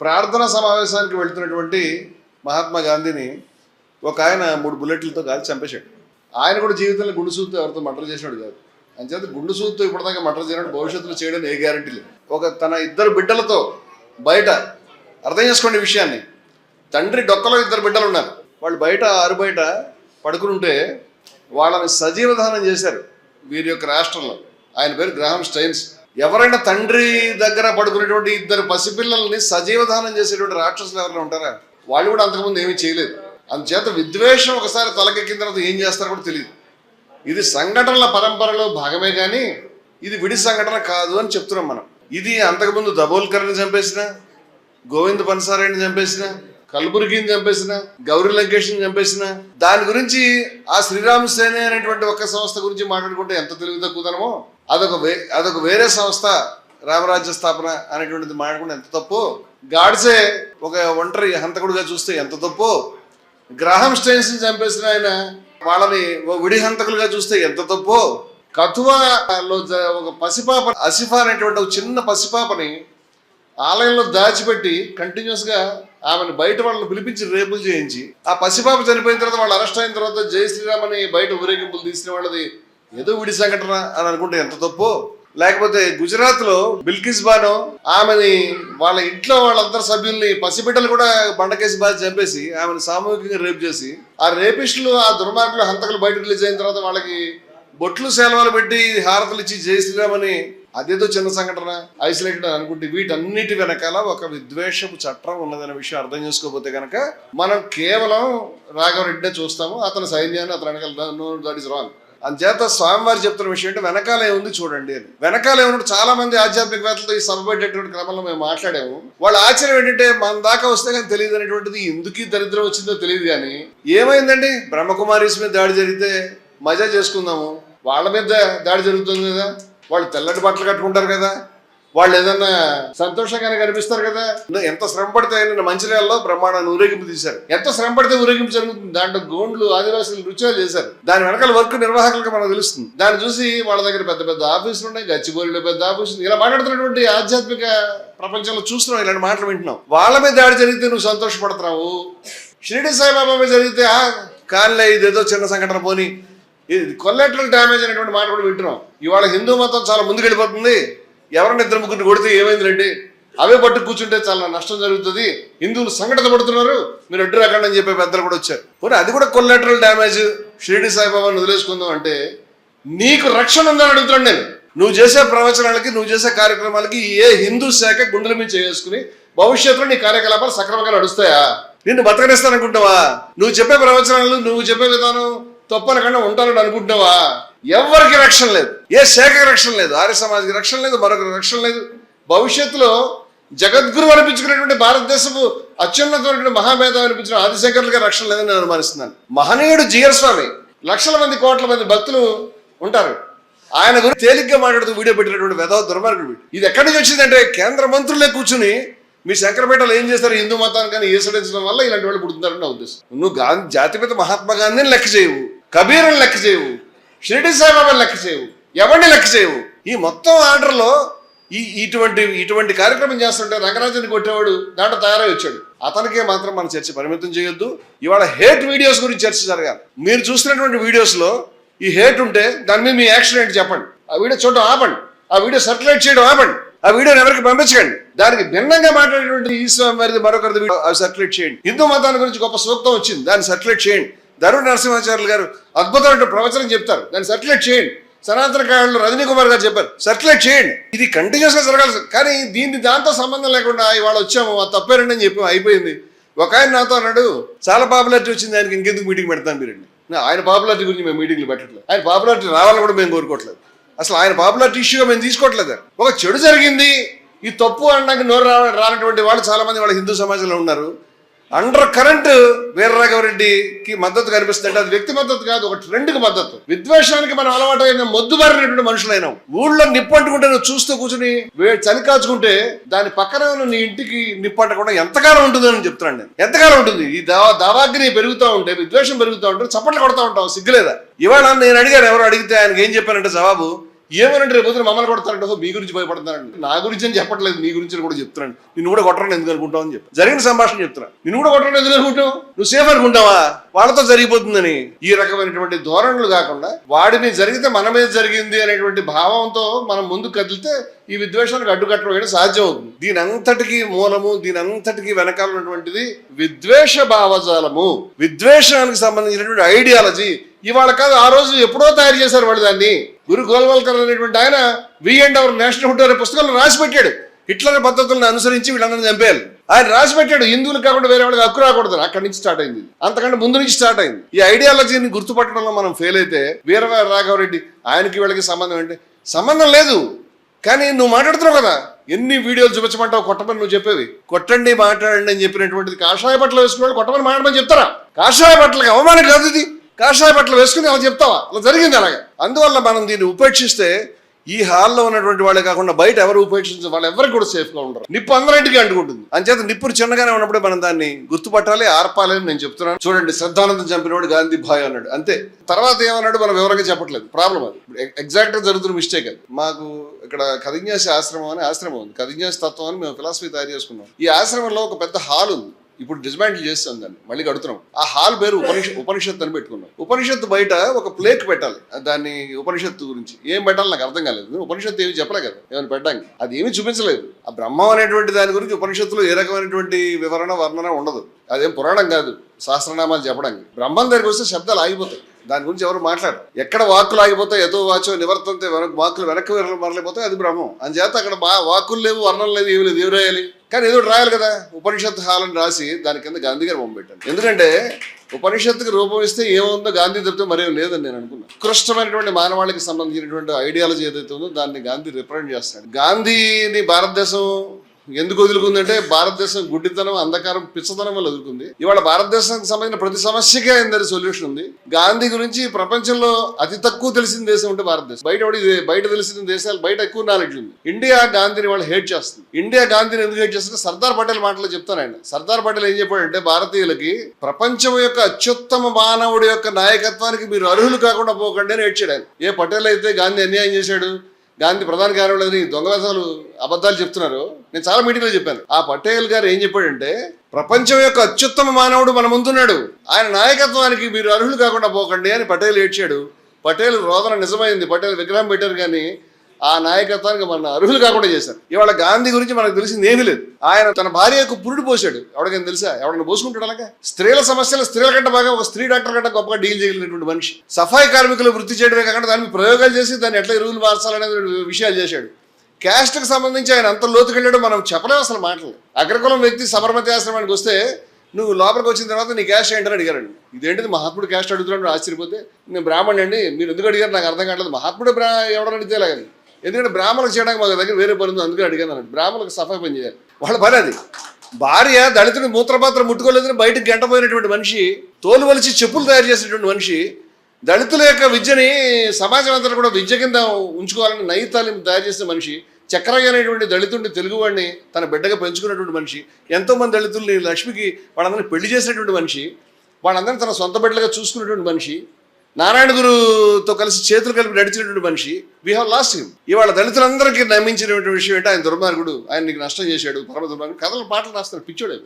ప్రార్థన సమావేశానికి వెళ్తున్నటువంటి మహాత్మా గాంధీని ఒక ఆయన మూడు బుల్లెట్లతో కాదు చంపేశాడు. ఆయన కూడా జీవితంలో గుండు సూత్తో ఎవరితో మర్డర్ చేసినాడు కాదు. అంచేత గుండు సూత్తో ఇప్పటిదాకా మర్డర్ చేయడం భవిష్యత్తులో చేయడం ఏ గ్యారంటీ లేదు. ఒక తన ఇద్దరు బిడ్డలతో బయట అర్థం చేసుకోండి విషయాన్ని తండ్రి డొక్కలో ఇద్దరు బిడ్డలు ఉన్నారు. వాళ్ళు బయట ఆరు బయట పడుకుని ఉంటే వాళ్ళని సజీవదానం చేశారు వీరి యొక్క రాష్ట్రంలో. ఆయన పేరు గ్రహం స్టైన్స్. ఎవరైనా తండ్రి దగ్గర పడుకునేటువంటి ఇద్దరు పసిపిల్లల్ని సజీవదానం చేసేటువంటి రాక్షసులు ఎవరైనా ఉంటారా? వాళ్ళు కూడా అంతకుముందు ఏమీ చేయలేదు. అందుచేత విద్వేషం ఒకసారి తలకెక్కిన తర్వాత ఏం చేస్తారో కూడా తెలియదు. ఇది సంఘటనల పరంపరలో భాగమే కానీ ఇది విడి సంఘటన కాదు అని చెప్తున్నాం మనం. ఇది అంతకుముందు దబోల్కర్ని చంపేసిన గోవింద్ పన్సారాయణని చంపేసిన కల్బుర్గిని చంపేసిన గౌరీ లంకేష్ని చంపేసిన. దాని గురించి ఆ శ్రీరామ్ సేనే అనేటువంటి ఒక సంస్థ గురించి మాట్లాడుకుంటే ఎంత తెలివి తక్కువదనమో అదొక వే అదొక వేరే సంస్థ రామరాజ్య స్థాపన అనేటువంటిది మాట్లాడుకుంటే ఎంత తప్పు గాడ్సే ఒక ఒంటరి హంతకుడిగా చూస్తే ఎంత తప్పు గ్రహం స్టైన్స్ చంపేసిన ఆయన వాళ్ళని విడి హంతకులుగా చూస్తే ఎంత తప్పు కథువాలో ఒక పసిపాప అసిఫా అనేటువంటి ఒక చిన్న పసిపాపని ఆలయంలో దాచిపెట్టి కంటిన్యూస్గా ఆమెను బయట వాళ్ళని పిలిపించి రేపులు చేయించి ఆ పసిపాప చనిపోయిన తర్వాత వాళ్ళు అరెస్ట్ అయిన తర్వాత జై శ్రీరామ్ అని బయట ఊరేగింపులు తీసిన వాళ్ళది ఏదో విడి సంఘటన అని అనుకుంటే ఎంత తప్పు? లేకపోతే గుజరాత్లో బిల్కిస్ బాను ఆమెని వాళ్ళ ఇంట్లో వాళ్ళందరి సభ్యుల్ని పసిబిడ్డలు కూడా బండకేసి బాధ చంపేసి ఆమెను సామూహికంగా రేపు చేసి ఆ రేపిస్టులు ఆ దుర్మార్గులు హంతకులు బయట రిలీజ్ అయిన తర్వాత వాళ్ళకి బొట్లు సేలవాలు పెట్టి హారతులు ఇచ్చి చేసినామని అదేదో చిన్న సంఘటన ఐసోలేటెడ్ అని అనుకుంటే వీటన్నిటి వెనకాల ఒక విద్వేషపు చట్టం ఉన్నదనే విషయం అర్థం చేసుకోకపోతే కనుక మనం కేవలం రాఘవరెడ్డినే చూస్తాము అతని సైన్యాన్ని అతని వెనకాల నో దట్ ఇస్ రాంగ్. అందుచేత స్వామివారు చెప్తున్న విషయం అంటే వెనకాల ఏముంది చూడండి అని. వెనకాల ఏమన్నట్టు చాలా మంది ఆధ్యాత్మికవేత్తలతో ఈ సభ పెట్టేటువంటి క్రమంలో మేము మాట్లాడాము. వాళ్ళ ఆశ్చర్యం ఏంటంటే మన దాకా వస్తే కానీ తెలియదు అనేటువంటిది ఎందుకు దరిద్రం వచ్చిందో తెలియదు కానీ ఏమైందండి? బ్రహ్మకుమారీస్ మీద దాడి జరిగితే మజా చేసుకుందాము. వాళ్ళ మీద దాడి జరుగుతుంది కదా. వాళ్ళు తెల్లటి బట్టలు కట్టుకుంటారు కదా. వాళ్ళు ఏదన్నా సంతోషంగానే కనిపిస్తారు కదా? ఎంత శ్రమ పడితే ఆయన మంచిర్యాలలో బ్రహ్మాండాన్ని ఊరేగింపు తీశారు. ఎంత శ్రమ పడితే ఊరేగింపు జరుగుతుంది? దాంట్లో గోండ్లు ఆదివాసులు నృత్యాలు చేశారు. దాని వెనకాల వర్క్ నిర్వాహకులకు మనకు తెలుస్తుంది. దాన్ని చూసి వాళ్ళ దగ్గర పెద్ద పెద్ద ఆఫీసులు ఉన్నాయి గచ్చిబోలిలో పెద్ద ఆఫీసులు ఇలా మాట్లాడుతున్నటువంటి ఆధ్యాత్మిక ప్రపంచంలో చూస్తున్నాం ఇలాంటి మాటలు వింటున్నాం. వాళ్ళ మీద దాడి జరిగితే నువ్వు సంతోషపడుతున్నావు షిరిడి సాయిబాబా మీద జరిగితే ఆ కాళ్ళే ఇదేదో చిన్న సంఘటన పోని. ఇది కొల్లెటరల్ డ్యామేజ్ అనేటువంటి మాట కూడా వింటున్నాం. ఇవాళ హిందూ మతం చాలా ముందుకెళ్ళిపోతుంది. ఎవరైనా ఇద్దరు ముగ్గురు కొడితే ఏమైందిలేండి? అవే పట్టు కూర్చుంటే చాలా నష్టం జరుగుతుంది. హిందువులు సంఘటన పడుతున్నారు మీరు అడ్డు రాకండి అని చెప్పే పెద్దలు కూడా వచ్చారు. పోనీ అది కూడా కొల్లెటరల్ డ్యామేజ్ షిరిడి సాయిబాబాను వదిలేసుకుందాం అంటే నీకు రక్షణ ఉందని అడుగుతున్నాను నేను. నువ్వు చేసే ప్రవచనాలకి నువ్వు చేసే కార్యక్రమాలకి ఏ హిందూ శాఖ గుండెల మీద చేసుకుని భవిష్యత్తులో నీ కార్యకలాపాలు సక్రమంగా నడుస్తాయా? నిన్ను బతకనిస్తాననుకుంటావా నువ్వు చెప్పే ప్రవచనాలు నువ్వు చెప్పే విధానం తప్పనకుండా ఉంటానని అనుకుంటున్నావా? ఎవరికి రక్షణ లేదు? ఏ శాఖకి రక్షణ లేదు? ఆర్య సమాజకి రక్షణ లేదు మరొకరికి రక్షణ లేదు. భవిష్యత్తులో జగద్గురు అనిపించుకున్నటువంటి భారతదేశపు అత్యున్నతమైనటువంటి మహామేధం అనిపించిన ఆదిశంకర్లుగా రక్షణ లేదని నేను అనుమానిస్తున్నాను. మహనీయుడు జీయర్ లక్షల మంది కోట్ల మంది భక్తులు ఉంటారు. ఆయన గురించి తేలిగ్గా మాట్లాడుతూ వీడియో పెట్టినటువంటి వెధవ దుర్మార్గుడు ఇది ఎక్కడి నుంచి వచ్చిందంటే కేంద్ర మంత్రులే కూర్చుని మీ శంకరపేటలో ఏం చేస్తారు హిందూ మతాన్ని కానీ ఈసడించడం వల్ల ఇలాంటి వాళ్ళు పుడుతున్నారని నా ఉద్దేశం. నువ్వు గాంధీ జాతిపిత మహాత్మా గాంధీని లెక్క చేయవు. కబీర్ని లెక్క చేయవు. షిరిడి సాయిబాబాని లెక్క చేయవు. ఎవరిని లెక్క చేయవు. ఈ మొత్తం ఆర్డర్లో ఈ ఇటువంటి ఇటువంటి కార్యక్రమం చేస్తుంటే రంగరాజుని కొట్టేవాడు దాంట్లో తయారై వచ్చాడు. అతనికే మాత్రం మన చర్చ పరిమితం చేయొద్దు. ఇవాళ హేట్ వీడియోస్ గురించి చర్చ జరగాలి. మీరు చూస్తున్నటువంటి వీడియోస్లో ఈ హేట్ ఉంటే దాని మీద మీ యాక్షన్ ఏంటి చెప్పండి. ఆ వీడియో చూడడం ఆపండి. ఆ వీడియో సర్క్యులేట్ చేయడం ఆపండి. ఆ వీడియోని ఎవరికి పంపించకండి. దానికి భిన్నంగా మాట్లాడేటువంటి ఈ మరొకరిది వీడియో అవి సర్క్యులేట్ చేయండి. హిందూ మతాన్ని గురించి గొప్ప సూక్తం వచ్చింది. దాన్ని సర్క్యులేట్ చేయండి. ధరుణ నరసింహాచార్యులు గారు అద్భుతమైన ప్రవచనం చెప్తారు. దాన్ని సర్టిలైట్ చేయండి. సనాతన కాలంలో రజనీ కుమార్ గారు చెప్పారు. సర్టిలైట్ చేయండి. ఇది కంటిన్యూస్గా జరగాలి కానీ దీన్ని దాంతో సంబంధం లేకుండా ఇవాళ వచ్చాము ఆ తప్పేరండి అని చెప్పి అయిపోయింది. ఒక ఆయన నాతో అన్నాడు చాలా పాపులారిటీ వచ్చింది ఆయనకి ఇంకెందుకు మీటింగ్ పెడతాను మీరండి ఆయన పాపులారిటీ గురించి మేము మీటింగ్లు పెట్టట్లేదు. ఆయన పాపులారిటీ రావాలని కూడా మేము కోరుకోవట్లేదు. అసలు ఆయన పాపులారిటీ ఇష్యూగా మేము తీసుకోవట్లేదు ఒక చెడు జరిగింది ఈ తప్పు అనడానికి నోరు రా రానటువంటి వాళ్ళు చాలామంది వాళ్ళ హిందూ సమాజంలో ఉన్నారు. అండర్ కరెంట్ వీరరాఘవరెడ్డికి మద్దతు కనిపిస్తుందంటే అది వ్యక్తి మద్దతు కాదు ఒక ట్రెండ్కి మద్దతు. విద్వేషానికి మనం అలవాటైన మొద్దుబారినటువంటి మనుషులైన. ఊళ్ళో నిప్పంటుకుంటే నువ్వు చూస్తూ కూర్చుని చలికాచుకుంటే దాని పక్కనే ఉన్న నీ ఇంటికి నిప్పంటకుండా ఎంతకాలం ఉంటుంది అని చెప్తున్నాను నేను. ఎంతకాలం ఉంటుంది? ఈ దావా దావాగ్ని పెరుగుతూ ఉంటే విద్వేషం పెరుగుతూ ఉంటే చప్పట్లు కొడతా ఉంటావు సిగ్గులేదా? ఇవాళ నేను అడిగాను ఎవరు అడిగితే ఆయనకి ఏం చెప్పానంటే జవాబు ఏమనంటే రేపు మమ్మల్ని కొడతారంటే. మీ గురించి భయపడతానండి నా గురించి అని చెప్పట్లేదు. మీ గురించి కూడా చెప్తున్నాను. నిన్ను కూడా కొట్టడం ఎందుకు అనుకుంటావు అని చెప్పి? జరిగిన సంభాషణ చెప్తున్నా. నిన్ను కూడా కొట్టడం ఎందుకు అనుకుంటావు? నువ్వు సేఫ్ అనుకుంటావా? వాళ్ళతో జరిగిపోతుందని. ఈ రకమైనటువంటి ధోరణులు కాకుండా వాడిని జరిగితే మన మీద జరిగింది అనేటువంటి భావంతో మనం ముందుకు కదిలితే ఈ విద్వేషానికి అడ్డుకట్టడం అనేది సాధ్యం అవుతుంది దీని అంతటికీ మూలము దీని అంతటికీ వెనకాల ఉన్నటువంటిది విద్వేష భావజాలము. విద్వేషానికి సంబంధించినటువంటి ఐడియాలజీ ఇవాళ కాదు ఆ రోజు ఎప్పుడో తయారు చేశారు వాళ్ళు దాన్ని. గురు గోల్వల్కర్ అనేటువంటి ఆయన we and our nationhood అనే పుస్తకంలో రాసి పెట్టాడు. హిట్లర్ పద్ధతులను అనుసరించి వీళ్ళందరినీ చంపేయాలి ఆయన రాసి పెట్టాడు హిందువులు కాకుండా వేరే వాళ్ళకి హక్కు రాకూడదు అక్కడి నుంచి స్టార్ట్ అయింది. అంతకంటే ముందు నుంచి స్టార్ట్ అయింది. ఈ ఐడియాలజీని గుర్తుపట్టడంలో మనం ఫెయిల్ అయితే వీరవ రాఘవరెడ్డి ఆయనకి వీళ్ళకి సంబంధం ఏంటి? సంబంధం లేదు. కానీ నువ్వు మాట్లాడుతున్నావు కదా ఎన్ని వీడియోలు చూపించమంటావు? కొట్టమని నువ్వు చెప్పేవి. కొట్టండి మాట్లాడండి అని చెప్పినటువంటిది కాషాయ బట్టలు వేసుకున్న వాళ్ళు కొట్టమని మాట్లాడమని చెప్తారా? కాషాయ బట్టలకి అవమానం కాదు ఇది. కాషాయ బట్టలు వేసుకుని అలా చెప్తావా? అలా జరిగింది అలాగే. అందువల్ల మనం దీన్ని ఉపేక్షిస్తే ఈ హాల్లో ఉన్నటువంటి వాళ్ళే కాకుండా బయట ఎవరు ఉపేక్షించే వాళ్ళు ఎవరికి కూడా సేఫ్గా ఉండరు. నిప్పు అందరింటికి అంటుకుంటుంది. అంచేత నిప్పులు చిన్నగానే ఉన్నప్పుడే మనం దాన్ని గుర్తుపట్టాలి ఆర్పాలి అని నేను చెప్తున్నాను. చూడండి శ్రద్ధానందం చంపినవాడు గాంధీ భాయ్ అన్నాడు. అంతే. తర్వాత ఏమన్నాడు మనం వివరంగా చెప్పట్లేదు. ప్రాబ్లం అది. ఎగ్జాక్ట్గా జరుగుతున్న మిస్టేక్ అది. మాకు ఇక్కడ కదిన్యాసి ఆశ్రమం అని ఆశ్రమం ఉంది. కదిన్యాసి తత్వం అని మేము ఫిలాసఫీ తయారు చేసుకున్నాం. ఈ ఆశ్రమంలో ఒక పెద్ద హాల్ ఉంది. ఇప్పుడు డిస్మాంటిల్ చేస్తాం దాన్ని. మళ్ళీ కడుతున్నాం. ఆ హాల్ పేరు ఉపనిష ఉపనిషత్తు అని పెట్టుకున్నాం. ఉపనిషత్తు బయట ఒక ప్లేక్ పెట్టాలి. దాన్ని ఉపనిషత్తు గురించి. ఏం పెట్టాలి నాకు అర్థం కాలేదు. ఉపనిషత్తు ఏమి చెప్పలే కదా. ఏమైనా పెట్టడానికి. అది ఏమీ చూపించలేదు. ఆ బ్రహ్మం అనేటువంటి దాని గురించి ఉపనిషత్తులో ఏ రకమైనటువంటి వివరణ వర్ణన ఉండదు. అదేం పురాణం కాదు. శాస్త్రనామాలు చెప్పడానికి. బ్రహ్మం దగ్గరికి వస్తే శబ్దాలు ఆగిపోతాయి. దాని గురించి ఎవరు మాట్లాడరు. ఎక్కడ వాక్కులు ఆగిపోతాయి ఎదో వాచో నివర్తంతే వెనక వాక్కులు వెనక్కి మరలిపోతాయి అది బ్రహ్మం అంచేత అక్కడ బా వాక్కులు లేవు వర్ణం లేదు ఏమి లేదు ఏమి రాయాలి. కానీ ఏదో రాయాలి కదా. ఉపనిషత్ హాల్ అని రాసి దాని కింద గాంధీ గారు పంపెట్టాను ఎందుకంటే ఉపనిషత్తుకి రూపం ఇస్తే ఏముందో గాంధీ తప్పితే మరేం లేదని నేను అనుకున్నాను. ఉత్కృష్టమైనటువంటి మానవాళికి సంబంధించినటువంటి ఐడియాలజీ ఏదైతే ఉందో దాన్ని గాంధీ రిప్రజెంట్ చేస్తాడు. గాంధీని భారతదేశం ఎందుకు వదులుకుందంటే భారతదేశం గుడ్డితనం అంధకారం పిచ్చతనం వల్ల వదులుకుంది. ఇవాళ భారతదేశానికి సంబంధించిన ప్రతి సమస్యకే అందరి సొల్యూషన్ ఉంది. గాంధీ గురించి ప్రపంచంలో అతి తక్కువ తెలిసిన దేశం ఉంటే భారతదేశం. బయట బయట తెలిసిన దేశాలు బయట ఎక్కువ నాలెడ్జ్ ఉంది. ఇండియా గాంధీని వాళ్ళు హేట్ చేస్తుంది. ఇండియా గాంధీని ఎందుకు హేట్ చేస్తుంది? సర్దార్ పటేల్ మాటలు చెప్తాను ఆయన. సర్దార్ పటేల్ ఏం చెప్పాడంటే భారతీయులకి ప్రపంచం యొక్క అత్యుత్తమ మానవుడి యొక్క నాయకత్వానికి మీరు అర్హులు కాకుండా పోకండి అని ఏడ్చాడు ఆయన. ఏ పటేల్ అయితే గాంధీ అన్యాయం చేశాడు గాంధీ ప్రధాన కార్యాలయం దొంగ వేషాలు అబద్ధాలు చెప్తున్నారు. నేను చాలా మీటింగ్లో చెప్పాను. ఆ పటేల్ గారు ఏం చెప్పాడంటే ప్రపంచం యొక్క అత్యుత్తమ మానవుడు మన ముందున్నాడు. ఆయన నాయకత్వానికి మీరు అర్హులు కాకుండా పోకండి అని పటేల్ ఏడ్చాడు. పటేల్ రోదన నిజమైంది. పటేల్ విగ్రహం పెట్టారు కానీ ఆ నాయకత్వానికి మన అర్హులు కాకుండా చేశారు. ఇవాళ గాంధీ గురించి మనకు తెలిసింది ఏమీ లేదు. ఆయన తన భార్యకు పురుడు పోసాడు ఎవరికైనా తెలుసా? ఎవరైనా పోసుకుంటాడు అలాగా? స్త్రీల సమస్యలు స్త్రీల కంటే బాగా ఒక స్త్రీ డాక్టర్ కంటే గొప్పగా డీల్ చేయగలిగినటువంటి మనిషి. సఫాయి కార్మికులు వృత్తి చేయడమే కాకుండా దాని ప్రయోగాలు చేసి దాన్ని ఎట్లా ఎరువులు మార్చాలనే విషయాలు చేశాడు. క్యాస్ట్కి సంబంధించి ఆయన అంత లోతుకెళ్ళాడో మనం చెప్పలేము అసలు మాటలు. అగ్రకులం వ్యక్తి సబర్మతి ఆశ్రమానికి వస్తే నువ్వు లోపలికి వచ్చిన తర్వాత నీ క్యాస్ట్ ఏంటని అడిగారండి. ఇదేంటిది మహాత్ముడు క్యాస్ట్ అడుగుతున్నాడు ఆశ్చర్యపోతే నేను బ్రాహ్మణ్ అండి. మీరు ఎందుకు అడిగారు? నాకు అర్థం కావట్లేదు. మహాత్ముడు బ్రా ఎవడని అడిగితే లాగండి ఎందుకంటే బ్రాహ్మణులకు చేయడానికి మాకు దగ్గర వేరే పని ఉంది అందుకే అడిగాను అన్నాడు బ్రాహ్మణులకు సఫాయి పని చేయాలి. వాళ్ళ పని అది. భార్య దళితుడి మూత్రపాత్ర ముట్టుకోలేదని బయటకు గంటపోయినటువంటి మనిషి తోలు వలిచి చెప్పులు తయారు చేసినటువంటి మనిషి దళితుల యొక్క విద్యని సమాజం అంతా కూడా విద్య కింద ఉంచుకోవాలని నైతాలిం తయారు చేసిన మనిషి చక్రయ్య అనేటువంటి దళితుడిని తెలుగువాడిని తన బిడ్డగా పెంచుకున్నటువంటి మనిషి ఎంతోమంది దళితుల్ని లక్ష్మికి వాళ్ళందరినీ పెళ్ళి చేసినటువంటి మనిషి వాళ్ళందరినీ తన సొంత బిడ్డలుగా చూసుకున్నటువంటి మనిషి నారాయణ గురుతో కలిసి చేతులు కలిపి నడిచినటువంటి మనిషి వీ హావ్ లాస్ట్ హిమ్ ఇవాళ దళితులందరికీ నమ్మించినటువంటి విషయం ఏంటో? ఆయన దుర్మార్గుడు ఆయన నీకు నష్టం చేశాడు పరమ దుర్మార్గుడు. కథలు పాటలు రాస్తాడు పిచ్చోడే